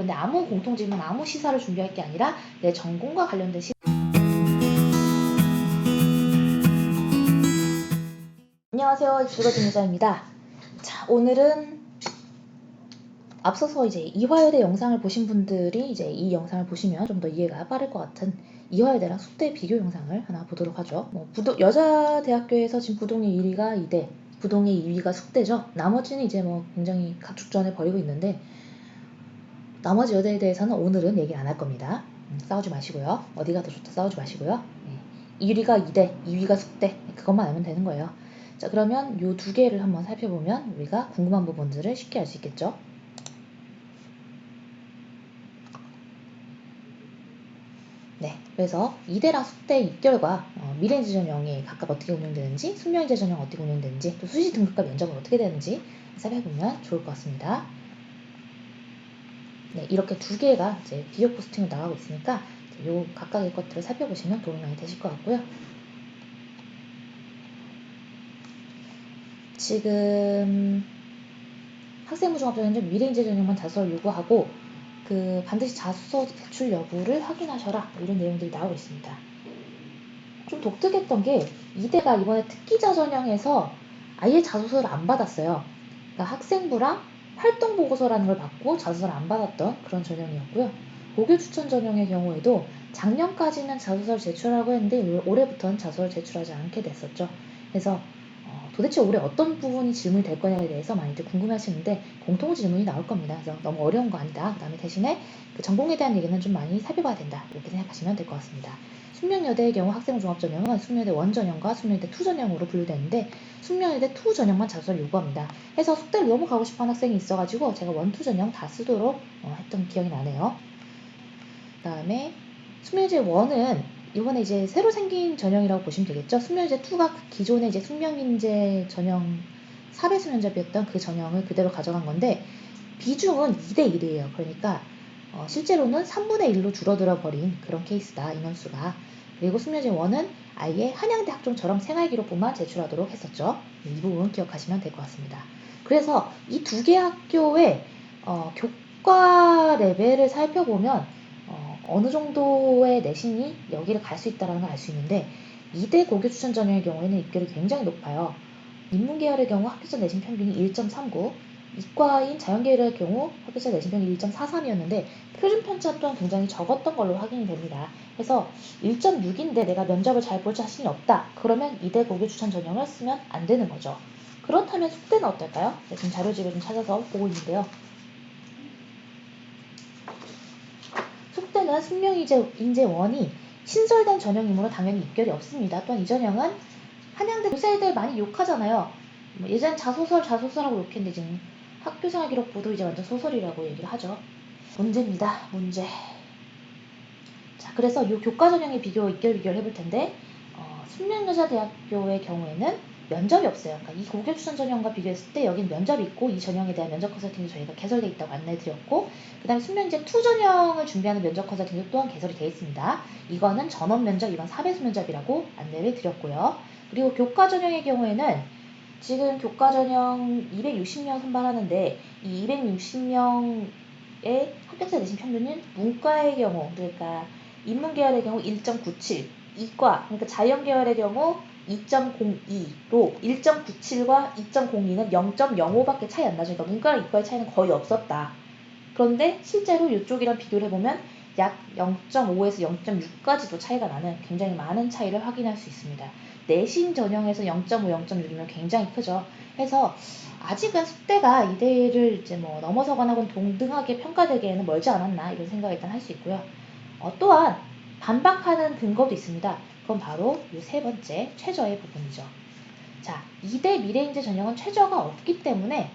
그런데 아무 공통 질문, 아무 시사를 준비할 게 아니라 내 전공과 관련된 시 안녕하세요. 주거진 여자입니다. 자, 오늘은 앞서서 이제 이화여대 영상을 보신 분들이 이제 이 영상을 보시면 좀 더 이해가 빠를 것 같은 이화여대랑 숙대 비교 영상을 하나 보도록 하죠. 뭐 부도, 여자 대학교에서 지금 부동의 1위가 이대, 부동의 2위가 숙대죠. 나머지는 이제 뭐 굉장히 각축전을 벌이고 있는데 나머지 여대에 대해서는 오늘은 얘기 안 할 겁니다. 음, 싸우지 마시고요. 어디가 더 좋다 싸우지 마시고요. 예. 1위가 이대, 2위가 숙대 그것만 알면 되는 거예요. 자 그러면 요두 개를 한번 살펴보면 우리가 궁금한 부분들을 쉽게 알 수 있겠죠. 네, 그래서 이대랑 숙대 입결과 어, 미래인지 전형이 각각 어떻게 운영되는지, 숙명인재 전형 어떻게 운영되는지, 또 수시 등급과 면접은 어떻게 되는지 살펴보면 좋을 것 같습니다. 네, 이렇게 두 개가 이제 비교 포스팅을 나가고 있으니까 요 각각의 것들을 살펴보시면 도움이 많이 되실 것 같고요. 지금 학생부 종합전형제 미래인재 전형만 자소를 요구하고 그 반드시 자소서 제출 여부를 확인하셔라 뭐 이런 내용들이 나오고 있습니다. 좀 독특했던 게 이대가 이번에 특기자 전형에서 아예 자소서를 안 받았어요. 그러니까 학생부랑 활동 보고서라는 걸 받고 자소서를 안 받았던 그런 전형이었고요. 고교 추천 전형의 경우에도 작년까지는 자소서를 제출하고 했는데 올해부터는 자소서를 제출하지 않게 됐었죠. 그래서 어, 도대체 올해 어떤 부분이 질문이 될 거냐에 대해서 많이들 궁금해하시는데 공통 질문이 나올 겁니다. 그래서 너무 어려운 거 아니다. 그다음에 대신에 그 전공에 대한 얘기는 좀 많이 살펴봐야 된다. 이렇게 생각하시면 될 것 같습니다. 숙명여대의 경우 학생 종합 전형은 숙명여대 원 전형과 숙명여대 투 전형으로 분류되는데 숙명여대 투 전형만 자소서를 요구합니다. 해서 숙대를 너무 가고 싶어하는 학생이 있어가지고 제가 원 투 전형 다 쓰도록 어, 했던 기억이 나네요. 그다음에 숙명여대 원은 이번에 이제 새로 생긴 전형이라고 보시면 되겠죠. 숙명인재 2가 기존의 이제 숙명인재 전형 4배 수 면접이었던 그 전형을 그대로 가져간 건데 비중은 2대 1이에요. 그러니까 어, 실제로는 3분의 1로 줄어들어 버린 그런 케이스다 인원수가. 그리고 숙명인재 1은 아예 한양대 학종처럼 생활기록부만 제출하도록 했었죠. 이 부분 기억하시면 될 것 같습니다. 그래서 이 두 개 학교의 어, 교과 레벨을 살펴보면 어느 정도의 내신이 여기를 갈 수 있다는 걸 알 수 있는데 이대 고교 추천 전형의 경우에는 입결이 굉장히 높아요. 인문계열의 경우 학교자 내신 평균이 1.39, 이과인 자연계열의 경우 학교자 내신 평균이 1.43이었는데 표준 편차 또한 굉장히 적었던 걸로 확인이 됩니다. 그래서 1.6인데 내가 면접을 잘 볼 자신이 없다. 그러면 이대 고교 추천 전형을 쓰면 안 되는 거죠. 그렇다면 숙대는 어떨까요? 네, 지금 자료집을 좀 찾아서 보고 있는데요. 숙대는 숙명인재 인재원이 신설된 전형이므로 당연히 입결이 없습니다. 또한 이 전형은 한양대 교사애들 많이 욕하잖아요. 뭐 예전 자소설 자소설하고 욕했는데 지금 학교생활 기록부도 이제 완전 소설이라고 얘기를 하죠. 문제입니다. 문제. 자, 그래서 이 교과 전형의 비교 입결 비교를 해볼 텐데 어, 숙명여자대학교의 경우에는 면접이 없어요. 그러니까 이 고교 추천 전형과 비교했을 때 여긴 면접이 있고 이 전형에 대한 면접 컨설팅도 저희가 개설돼 있다고 안내드렸고 그다음에 숙명제 투 전형을 준비하는 면접 컨설팅도 또한 개설이 되어 있습니다. 이거는 전원 면접, 이건 사배수 면접이라고 안내를 드렸고요. 그리고 교과 전형의 경우에는 지금 교과 전형 260명 선발하는데 이 260명의 합격자 내신 평균은 문과의 경우 그러니까 인문계열의 경우 1.97, 이과 그러니까 자연계열의 경우 2.02로 1.97과 2.02는 0.05밖에 차이 안 나죠. 그러니까 문과랑 이과의 차이는 거의 없었다. 그런데 실제로 이쪽이랑 비교를 해보면 약 0.5에서 0.6까지도 차이가 나는 굉장히 많은 차이를 확인할 수 있습니다. 내신 전형에서 0.5, 0.6이면 굉장히 크죠. 그래서 아직은 숙대가 이대를 이제 뭐 넘어서거나 혹은 동등하게 평가되기에는 멀지 않았나 이런 생각을 일단 할 수 있고요. 어, 또한 반박하는 근거도 있습니다. 그건 바로 이 세 번째 최저의 부분이죠. 자, 2대 미래인재 전형은 최저가 없기 때문에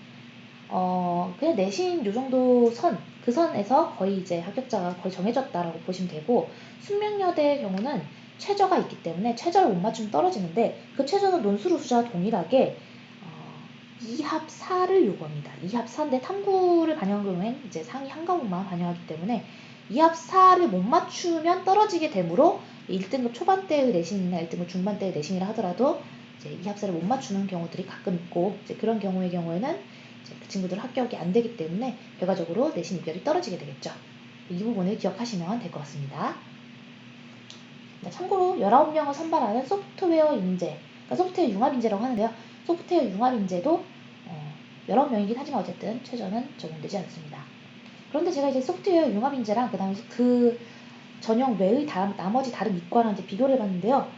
어, 그냥 내신 요 정도 선, 그 선에서 거의 이제 합격자가 거의 정해졌다라고 보시면 되고, 숙명여대의 경우는 최저가 있기 때문에 최저를 못 맞추면 떨어지는데, 그 최저는 논술 우 수자와 동일하게, 어, 2합 4를 요구합니다. 2합 4인데 탐구를 반영한 경우엔 이제 상위 한 과목만 반영하기 때문에 2합 4를 못 맞추면 떨어지게 되므로 1등급 초반대의 내신이나 1등급 중반대의 내신이라 하더라도 이제 2합 4를 못 맞추는 경우들이 가끔 있고, 이제 그런 경우의 경우에는 이제 그 친구들 합격이 안 되기 때문에 결과적으로 내신 이별이 떨어지게 되겠죠. 이 부분을 기억하시면 될 것 같습니다. 네, 참고로 19명을 선발하는 소프트웨어 인재, 그러니까 소프트웨어 융합 인재라고 하는데요. 소프트웨어 융합 인재도 어, 19명이긴 하지만 어쨌든 최저는 적용되지 않습니다. 그런데 제가 이제 소프트웨어 융합 인재랑 그다음에 그 전형 외의 다, 나머지 다른 이과랑 이제 비교를 해봤는데요.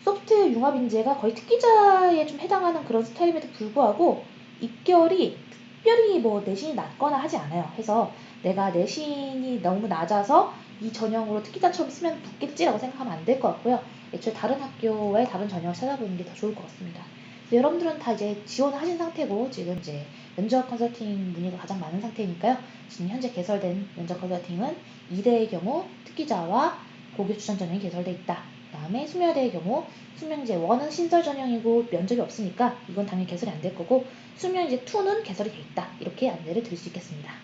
소프트웨어 융합 인재가 거의 특기자에 좀 해당하는 그런 스타일임에도 불구하고 입결이 특별히 뭐 내신이 낮거나 하지 않아요. 해서 내가 내신이 너무 낮아서 이 전형으로 특기자처럼 쓰면 붙겠지라고 생각하면 안 될 것 같고요. 애초에 다른 학교의 다른 전형을 찾아보는 게 더 좋을 것 같습니다. 여러분들은 다 이제 지원을 하신 상태고 지금 이제 면접 컨설팅 문의가 가장 많은 상태니까요. 지금 현재 개설된 면접 컨설팅은 2대의 경우 특기자와 고교 추천 전형이 개설돼 있다. 그다음에 수명대의 경우 수명제 1은 신설 전형이고 면접이 없으니까 이건 당연히 개설이 안 될 거고 수명제 2는 개설이 돼 있다. 이렇게 안내를 드릴 수 있겠습니다.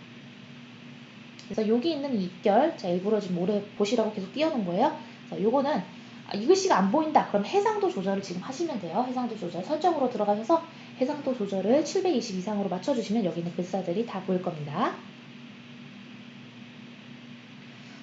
그래서 여기 있는 이 입결, 자 일부러 지금 모래 보시라고 계속 띄워놓은 거예요. 자, 요거는 아, 이 글씨가 안 보인다. 그럼 해상도 조절을 지금 하시면 돼요. 해상도 조절 설정으로 들어가셔서 해상도 조절을 720 이상으로 맞춰주시면 여기 있는 글자들이 다 보일 겁니다.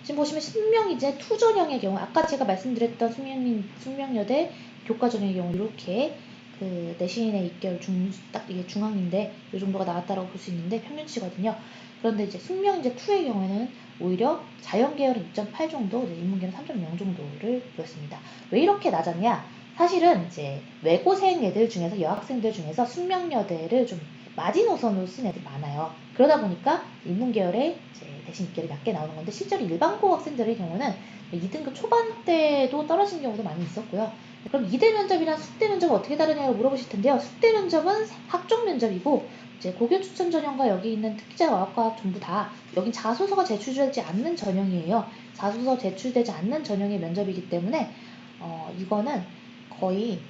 지금 보시면 신명이제 투전형의 경우 아까 제가 말씀드렸던 숙명, 숙명여대 교과전형의 경우 이렇게 그 내신의 입결 중, 딱 이게 중앙인데 이 정도가 나왔다라고 볼 수 있는데 평균치거든요. 그런데 이제 숙명이제 2의 경우에는 오히려 자연계열은 2.8 정도, 인문계는 3.0 정도를 보였습니다. 왜 이렇게 낮았냐? 사실은 이제 외고생 애들 중에서 여학생들 중에서 숙명여대를 좀 마지노선으로 쓴 애들 많아요. 그러다 보니까 인문계열에 대신 입결이 낮게 나오는 건데 실제로 일반고 학생들의 경우는 2등급 초반 때도 떨어진 경우도 많이 있었고요. 그럼 2대 면접이랑 숙대 면접은 어떻게 다르냐고 물어보실 텐데요. 숙대 면접은 학종 면접이고 이제 고교 추천 전형과 여기 있는 특기자 어학과학 전부 다 여긴 자소서가 제출되지 않는 전형이에요. 자소서 제출되지 않는 전형의 면접이기 때문에 어, 이거는 거의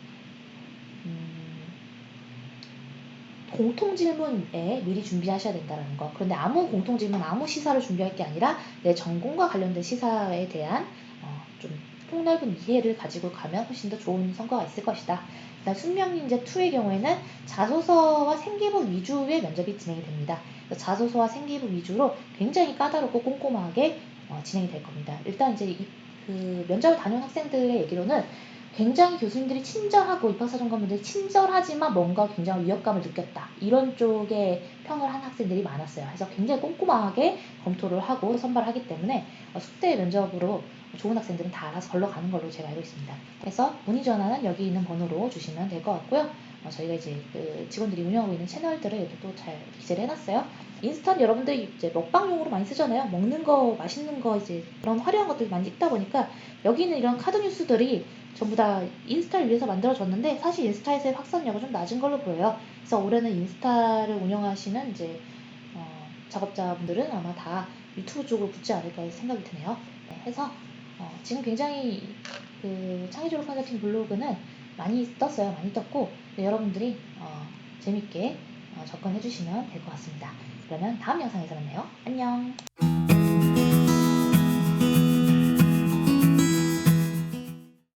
음, 공통 질문에 미리 준비하셔야 된다는 거. 그런데 아무 공통 질문, 아무 시사를 준비할 게 아니라 내 전공과 관련된 시사에 대한 어, 좀 폭넓은 이해를 가지고 가면 훨씬 더 좋은 성과가 있을 것이다. 그다음 숙명인재 2의 경우에는 자소서와 생기부 위주의 면접이 진행이 됩니다. 자소서와 생기부 위주로 굉장히 까다롭고 꼼꼼하게 어, 진행이 될 겁니다. 일단 이제 이, 그 면접을 다녀온 학생들의 얘기로는 굉장히 교수님들이 친절하고 입학사정관분들이 친절하지만 뭔가 굉장히 위협감을 느꼈다. 이런 쪽에 평을 한 학생들이 많았어요. 그래서 굉장히 꼼꼼하게 검토를 하고 선발하기 때문에 어, 숙대 면접으로 좋은 학생들은 다 알아서 걸러가는 걸로 제가 알고 있습니다. 그래서 문의 전화는 여기 있는 번호로 주시면 될 것 같고요. 어, 저희가 이제 그 직원들이 운영하고 있는 채널들을 여기 또잘 기재를 해놨어요. 인스타는 여러분들이 이제 먹방용으로 많이 쓰잖아요. 먹는 거, 맛있는 거 이제 그런 화려한 것들 많이 찍다 보니까 여기 있는 이런 카드 뉴스들이 전부 다 인스타를 위해서 만들어졌는데 사실 인스타에서의 확산력은 좀 낮은 걸로 보여요. 그래서 올해는 인스타를 운영하시는 이제 어, 작업자분들은 아마 다 유튜브 쪽으로 붙지 않을까 생각이 드네요. 네, 해서 어, 지금 굉장히 그 창의적으로 컨설팅 블로그는 많이 떴어요. 많이 떴고 네, 여러분들이 어, 재밌게 어, 접근해 주시면 될 것 같습니다. 그러면 다음 영상에서 만나요. 안녕.